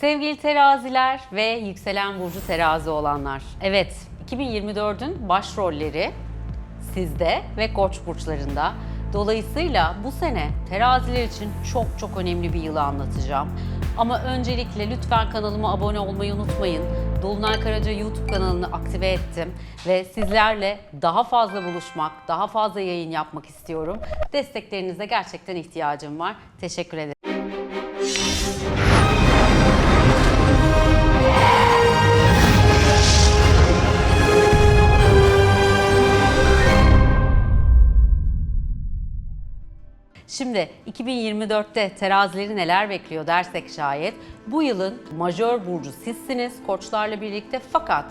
Sevgili teraziler ve yükselen burcu terazi olanlar. Evet, 2024'ün başrolleri sizde ve koç burçlarında. Dolayısıyla bu sene teraziler için çok çok önemli bir yılı anlatacağım. Ama öncelikle lütfen kanalıma abone olmayı unutmayın. Dolunay Karaca YouTube kanalını aktive ettim ve sizlerle daha fazla buluşmak, daha fazla yayın yapmak istiyorum. Desteklerinize gerçekten ihtiyacım var. Teşekkür ederim. Şimdi 2024'te terazileri neler bekliyor dersek şayet bu yılın majör burcu sizsiniz koçlarla birlikte fakat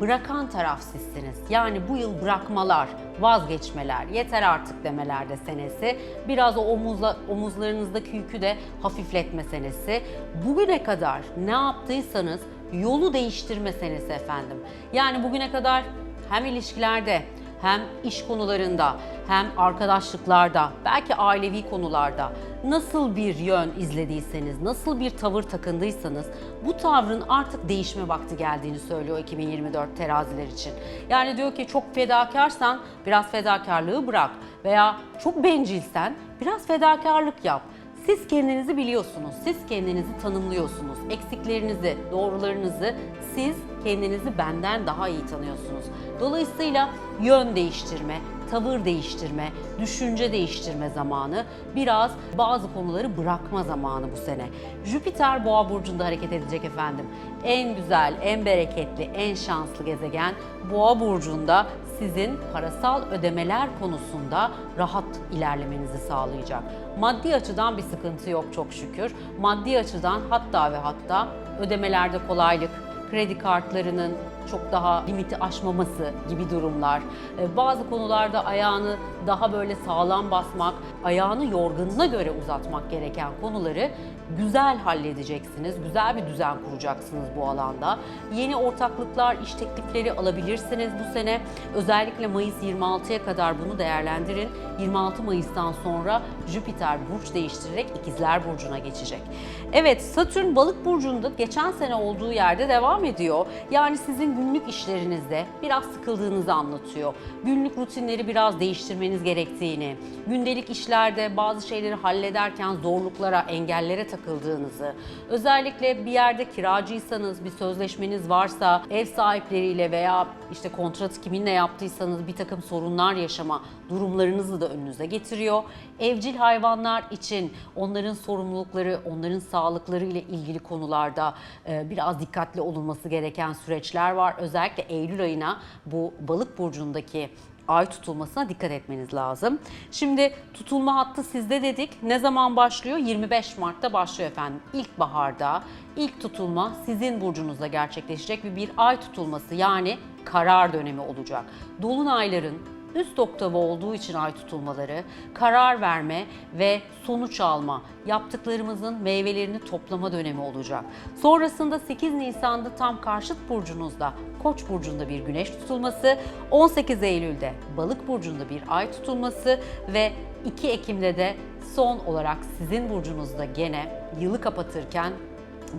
bırakan taraf sizsiniz. Yani bu yıl bırakmalar, vazgeçmeler, yeter artık demeler de senesi. Biraz o omuzla, omuzlarınızdaki yükü de hafifletme senesi. Bugüne kadar ne yaptıysanız yolu değiştirme senesi efendim. Yani bugüne kadar hem ilişkilerde hem iş konularında hem arkadaşlıklarda, belki ailevi konularda nasıl bir yön izlediyseniz, nasıl bir tavır takındıysanız bu tavrın artık değişme vakti geldiğini söylüyor 2024 teraziler için. Yani diyor ki çok fedakarsan biraz fedakarlığı bırak veya çok bencilsen biraz fedakarlık yap. Siz kendinizi biliyorsunuz, siz kendinizi tanımlıyorsunuz. Eksiklerinizi, doğrularınızı siz kendinizi benden daha iyi tanıyorsunuz. Dolayısıyla yön değiştirme, tavır değiştirme, düşünce değiştirme zamanı, biraz bazı konuları bırakma zamanı bu sene. Jüpiter Boğa burcunda hareket edecek efendim. En güzel, en bereketli, en şanslı gezegen Boğa burcunda sizin parasal ödemeler konusunda rahat ilerlemenizi sağlayacak. Maddi açıdan bir sıkıntı yok çok şükür. Maddi açıdan hatta ve hatta ödemelerde kolaylık, kredi kartlarının çok daha limiti aşmaması gibi durumlar. Ee, Bazı konularda ayağını daha böyle sağlam basmak, ayağını yorganına göre uzatmak gereken konuları güzel halledeceksiniz. Güzel bir düzen kuracaksınız bu alanda. Yeni ortaklıklar, iş teklifleri alabilirsiniz bu sene. Özellikle Mayıs 26'ya kadar bunu değerlendirin. 26 Mayıs'tan sonra Jüpiter burç değiştirerek İkizler burcuna geçecek. Evet, Satürn Balık burcunda geçen sene olduğu yerde devam ediyor. Yani sizin günlük işlerinizde biraz sıkıldığınızı anlatıyor. Günlük rutinleri biraz değiştirmeniz gerektiğini, gündelik işlerde bazı şeyleri hallederken zorluklara, engellere takıldığınızı, özellikle bir yerde kiracıysanız, bir sözleşmeniz varsa, ev sahipleriyle veya işte kontratı kiminle yaptıysanız bir takım sorunlar yaşama durumlarınızı da önünüze getiriyor. Evcil hayvanlar için onların sorumlulukları, onların sağlıkları ile ilgili konularda biraz dikkatli olunması gereken süreçler var. Özellikle Eylül ayına bu balık burcundaki ay tutulmasına dikkat etmeniz lazım. Şimdi tutulma hattı sizde dedik. Ne zaman başlıyor? 25 Mart'ta başlıyor efendim. İlkbaharda ilk tutulma sizin burcunuzda gerçekleşecek ve bir ay tutulması yani karar dönemi olacak. Dolunayların üst oktavı olduğu için ay tutulmaları, karar verme ve sonuç alma, yaptıklarımızın meyvelerini toplama dönemi olacak. Sonrasında 8 Nisan'da tam karşıt burcunuzda Koç burcunda bir güneş tutulması, 18 Eylül'de Balık burcunda bir ay tutulması ve 2 Ekim'de de son olarak sizin burcunuzda gene yılı kapatırken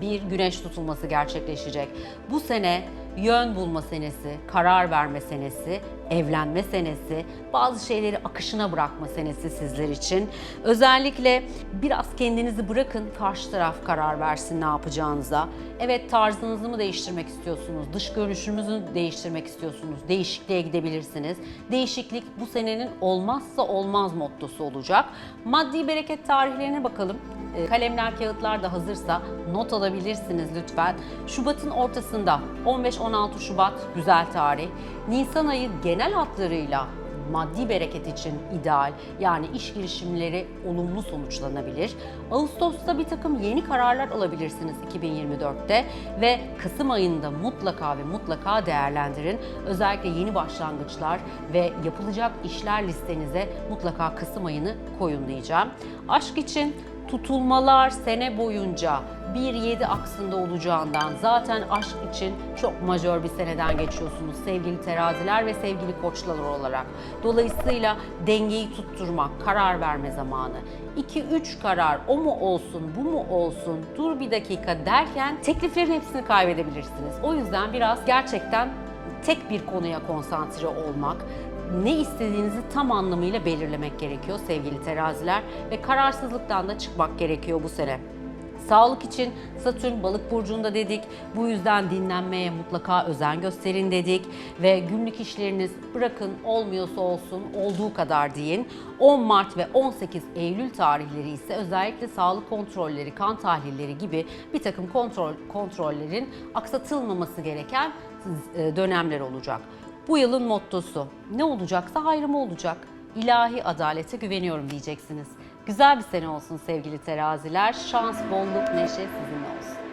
bir güneş tutulması gerçekleşecek. Bu sene yön bulma senesi, karar verme senesi, evlenme senesi, bazı şeyleri akışına bırakma senesi sizler için. Özellikle biraz kendinizi bırakın, karşı taraf karar versin ne yapacağınıza. Evet tarzınızı mı değiştirmek istiyorsunuz, dış görünüşünüzü değiştirmek istiyorsunuz, değişikliğe gidebilirsiniz. Değişiklik bu senenin olmazsa olmaz mottosu olacak. Maddi bereket tarihlerine bakalım. E, Kalemler, kağıtlar da hazırsa not alabilirsiniz lütfen. Şubat'ın ortasında 15-16 Şubat güzel tarih. Nisan ayı genel hatlarıyla maddi bereket için ideal. Yani iş girişimleri olumlu sonuçlanabilir. Ağustos'ta bir takım yeni kararlar alabilirsiniz 2024'te ve Kasım ayında mutlaka ve mutlaka değerlendirin. Özellikle yeni başlangıçlar ve yapılacak işler listenize mutlaka Kasım ayını koyun diyeceğim. Aşk için Tutulmalar sene boyunca 1-7 aksında olacağından zaten aşk için çok majör bir seneden geçiyorsunuz sevgili teraziler ve sevgili koçlar olarak. Dolayısıyla dengeyi tutturmak, karar verme zamanı. 2-3 karar o mu olsun, bu mu olsun, dur bir dakika derken tekliflerin hepsini kaybedebilirsiniz. O yüzden biraz gerçekten tek bir konuya konsantre olmak, ne istediğinizi tam anlamıyla belirlemek gerekiyor sevgili teraziler ve kararsızlıktan da çıkmak gerekiyor bu sene. Sağlık için Satürn balık burcunda dedik. Bu yüzden dinlenmeye mutlaka özen gösterin dedik. Ve günlük işleriniz bırakın olmuyorsa olsun olduğu kadar deyin. 10 Mart ve 18 Eylül tarihleri ise özellikle sağlık kontrolleri, kan tahlilleri gibi bir takım kontrol kontrollerin aksatılmaması gereken e, dönemler olacak. Bu yılın mottosu ne olacaksa hayrıma olacak. İlahi adalete güveniyorum diyeceksiniz. Güzel bir sene olsun sevgili teraziler. Şans, bolluk, neşe sizinle olsun.